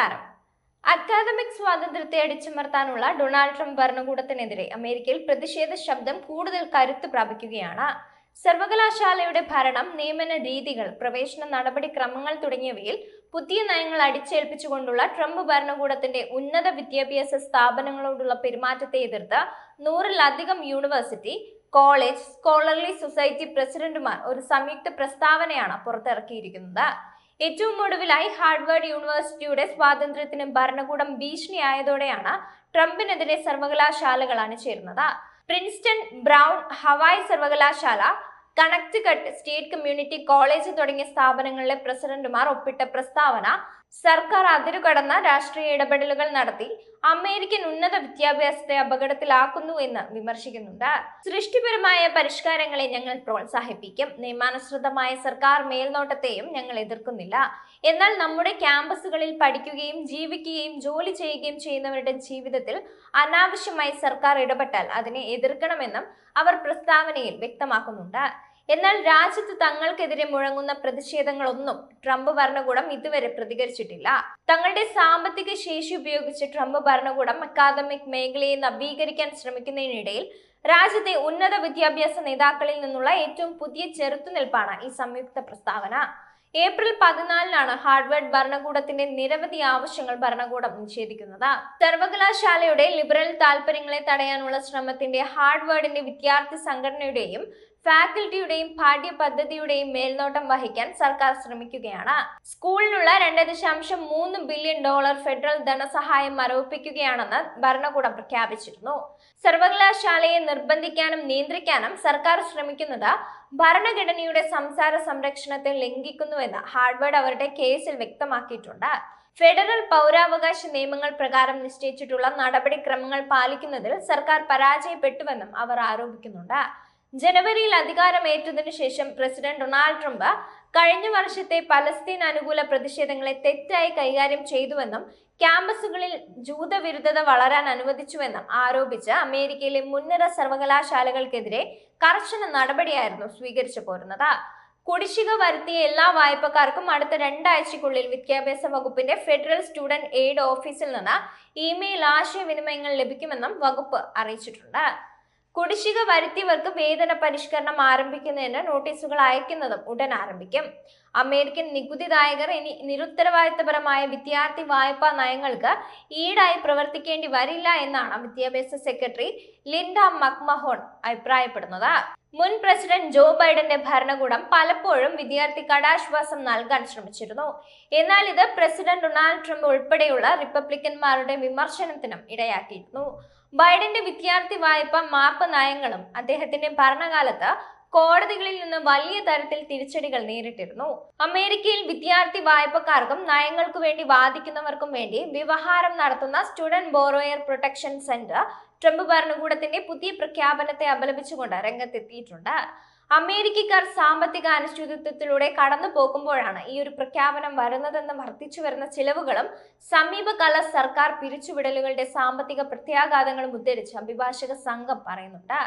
നമസ്കാരം. അക്കാദമിക് സ്വാതന്ത്ര്യത്തെ അടിച്ചമർത്താനുള്ള Donald Trump ഭരണകൂടത്തിനെതിരെ അമേരിക്കയിൽ പ്രതിഷേധ ശബ്ദം കൂടുതൽ കരുത്ത് പ്രാപിക്കുകയാണ്. സർവകലാശാലയുടെ ഭരണം നിയമന രീതികൾ പ്രവേശന നടപടിക്രമങ്ങൾ തുടങ്ങിയവയിൽ പുതിയ നയങ്ങൾ അടിച്ചേൽപ്പിച്ചുകൊണ്ടുള്ള ട്രംപ് ഭരണകൂടത്തിന്റെ ഉന്നത വിദ്യാഭ്യാസ സ്ഥാപനങ്ങളോടുള്ള പെരുമാറ്റത്തെ എതിർത്ത് നൂറിലധികം യൂണിവേഴ്സിറ്റി കോളേജ് സ്കോളർലി സൊസൈറ്റി പ്രസിഡന്റുമാർ ഒരു സംയുക്ത പ്രസ്താവനയാണ് പുറത്തിറക്കിയിരിക്കുന്നത്. ഏറ്റവും ഒടുവിലായി ഹാർഡ്വേർഡ് യൂണിവേഴ്സിറ്റിയുടെ സ്വാതന്ത്ര്യത്തിന് ഭരണകൂടം ഭീഷണിയായതോടെയാണ് ട്രംപിനെതിരെ സർവകലാശാലകളാണ് ചേരുന്നത്. പ്രിൻസ്റ്റൺ ബ്രൗൺ ഹവായ് സർവകലാശാല Connecticut state community college തുടങ്ങിയ സ്ഥാപനങ്ങളിലെ പ്രസിഡന്റുമാർ ഒപ്പിട്ട പ്രസ്താവന സർക്കാർ അതിരുകടന്ന രാഷ്ട്രീയ ഇടപെടലുകൾ നടത്തി അമേരിക്കൻ ഉന്നത വിദ്യാഭ്യാസത്തെ അപകടത്തിലാക്കുന്നു എന്ന് വിമർശിക്കുന്നുണ്ട്. സൃഷ്ടിപരമായ പരിഷ്കാരങ്ങളെ ഞങ്ങൾ പ്രോത്സാഹിപ്പിക്കും. നിയമാനുസൃതമായ സർക്കാർ മേൽനോട്ടത്തെയും ഞങ്ങൾ എതിർക്കുന്നില്ല. എന്നാൽ നമ്മുടെ ക്യാമ്പസുകളിൽ പഠിക്കുകയും ജീവിക്കുകയും ജോലി ചെയ്യുകയും ചെയ്യുന്നവരുടെ ജീവിതത്തിൽ അനാവശ്യമായി സർക്കാർ ഇടപെട്ടാൽ അതിനെ എതിർക്കണമെന്നും അവർ പ്രസ്താവനയിൽ വ്യക്തമാക്കുന്നുണ്ട്. എന്നാൽ രാജ്യത്ത് തങ്ങൾക്കെതിരെ മുഴങ്ങുന്ന പ്രതിഷേധങ്ങളൊന്നും ട്രംപ് ഭരണകൂടം ഇതുവരെ പ്രതികരിച്ചിട്ടില്ല. തങ്ങളുടെ സാമ്പത്തിക ശേഷി ഉപയോഗിച്ച് ട്രംപ് ഭരണകൂടം അക്കാദമിക് മേഖലയെ നവീകരിക്കാൻ ശ്രമിക്കുന്നതിനിടയിൽ രാജ്യത്തെ ഉന്നത വിദ്യാഭ്യാസ നേതാക്കളിൽ നിന്നുള്ള ഏറ്റവും പുതിയ ചെറുത്തുനിൽപ്പാണ് ഈ സംയുക്ത പ്രസ്താവന. ഏപ്രിൽ പതിനാലിനാണ് ഹാർഡ്വേർഡ് ഭരണകൂടത്തിന്റെ നിരവധി ആവശ്യങ്ങൾ ഭരണകൂടം നിഷേധിക്കുന്നത്. സർവകലാശാലയുടെ ലിബറൽ താൽപര്യങ്ങളെ തടയാനുള്ള ശ്രമത്തിന്റെ ഹാർഡ്വേർഡിന്റെ വിദ്യാർത്ഥി സംഘടനയുടെയും ഫാക്കൽറ്റിയുടെയും പാഠ്യപദ്ധതിയുടെയും മേൽനോട്ടം വഹിക്കാൻ സർക്കാർ ശ്രമിക്കുകയാണ്. സ്കൂളിനുള്ള രണ്ട് ദശാംശം മൂന്ന് ബില്യൺ ഡോളർ ഫെഡറൽ ധനസഹായം മരവിപ്പിക്കുകയാണെന്ന് ഭരണകൂടം പ്രഖ്യാപിച്ചിരുന്നു. സർവകലാശാലയെ നിർബന്ധിക്കാനും നിയന്ത്രിക്കാനും സർക്കാർ ശ്രമിക്കുന്നത് ഭരണഘടനയുടെ സംസാര സംരക്ഷണത്തെ ലംഘിക്കുന്നുവെന്ന് ഹാർഡ്വേർഡ് അവരുടെ കേസിൽ വ്യക്തമാക്കിയിട്ടുണ്ട്. ഫെഡറൽ പൗരാവകാശ നിയമങ്ങൾ പ്രകാരം നിശ്ചയിച്ചിട്ടുള്ള നടപടിക്രമങ്ങൾ പാലിക്കുന്നതിൽ സർക്കാർ പരാജയപ്പെട്ടുവെന്നും അവർ ആരോപിക്കുന്നുണ്ട്. ജനുവരിയിൽ അധികാരമേറ്റതിനു ശേഷം പ്രസിഡന്റ് ഡൊണാൾഡ് ട്രംപ് കഴിഞ്ഞ വർഷത്തെ പലസ്തീൻ അനുകൂല പ്രതിഷേധങ്ങളെ തെറ്റായി കൈകാര്യം ചെയ്തുവെന്നും ക്യാമ്പസുകളിൽ ജൂതവിരുദ്ധത വളരാൻ അനുവദിച്ചുവെന്നും ആരോപിച്ച് അമേരിക്കയിലെ മുൻനിര സർവകലാശാലകൾക്കെതിരെ കർശന നടപടിയായിരുന്നു സ്വീകരിച്ചു പോരുന്നത്. കുടിശ്ശിക വരുത്തിയ എല്ലാ വായ്പക്കാർക്കും അടുത്ത രണ്ടാഴ്ചക്കുള്ളിൽ വിദ്യാഭ്യാസ വകുപ്പിന്റെ ഫെഡറൽ സ്റ്റുഡന്റ് എയ്ഡ് ഓഫീസിൽ നിന്ന് ഇമെയിൽ ആശയവിനിമയങ്ങൾ ലഭിക്കുമെന്നും വകുപ്പ് അറിയിച്ചിട്ടുണ്ട്. കുടിശ്ശിക വരുത്തിയവർക്ക് വേതന പരിഷ്കരണം ആരംഭിക്കുന്നതിന് നോട്ടീസുകൾ അയക്കുന്നതും ഉടൻ ആരംഭിക്കും. അമേരിക്കൻ നികുതിദായകർ ഇനി നിരുത്തരവാദിത്തപരമായ വിദ്യാർത്ഥി വായ്പാ നയങ്ങൾക്ക് ഈടായി പ്രവർത്തിക്കേണ്ടി വരില്ല എന്നാണ് വിദ്യാഭ്യാസ സെക്രട്ടറി ലിൻഡ മക്മഹോൺ അഭിപ്രായപ്പെടുന്നത്. മുൻ പ്രസിഡന്റ് ജോ ബൈഡന്റെ ഭരണകൂടം പലപ്പോഴും വിദ്യാർത്ഥി കടാശ്വാസം നൽകാൻ ശ്രമിച്ചിരുന്നു. എന്നാൽ ഇത് പ്രസിഡന്റ് ഡൊണാൾഡ് ട്രംപ് ഉൾപ്പെടെയുള്ള റിപ്പബ്ലിക്കന്മാരുടെ വിമർശനത്തിനും ഇടയാക്കിയിരുന്നു. ബൈഡന്റെ വിദ്യാർത്ഥി വായ്പ മാപ്പ് നയങ്ങളും അദ്ദേഹത്തിന്റെ ഭരണകാലത്ത് കോടതികളിൽ നിന്ന് വലിയ തരത്തിൽ തിരിച്ചടികൾ നേരിട്ടിരുന്നു. അമേരിക്കയിൽ വിദ്യാർത്ഥി വായ്പക്കാർക്കും നയങ്ങൾക്കു വേണ്ടി വാദിക്കുന്നവർക്കും വേണ്ടി വ്യവഹാരം നടത്തുന്ന student borrower protection center Trump ഭരണകൂടത്തിന്റെ പുതിയ പ്രഖ്യാപനത്തെ അപലപിച്ചുകൊണ്ട് രംഗത്തെത്തിയിട്ടുണ്ട്. അമേരിക്കക്കാർ സാമ്പത്തിക അനിശ്ചിതത്വത്തിലൂടെ കടന്നു പോകുമ്പോഴാണ് ഈ ഒരു പ്രഖ്യാപനം വരുന്നതെന്ന് വർദ്ധിച്ചു വരുന്ന ചിലവുകളും സമീപകാല സർക്കാർ പിരിച്ചുവിടലുകളുടെ സാമ്പത്തിക പ്രത്യാഘാതങ്ങളും ഉദ്ധരിച്ച് അഭിഭാഷക സംഘം പറയുന്നുണ്ട്.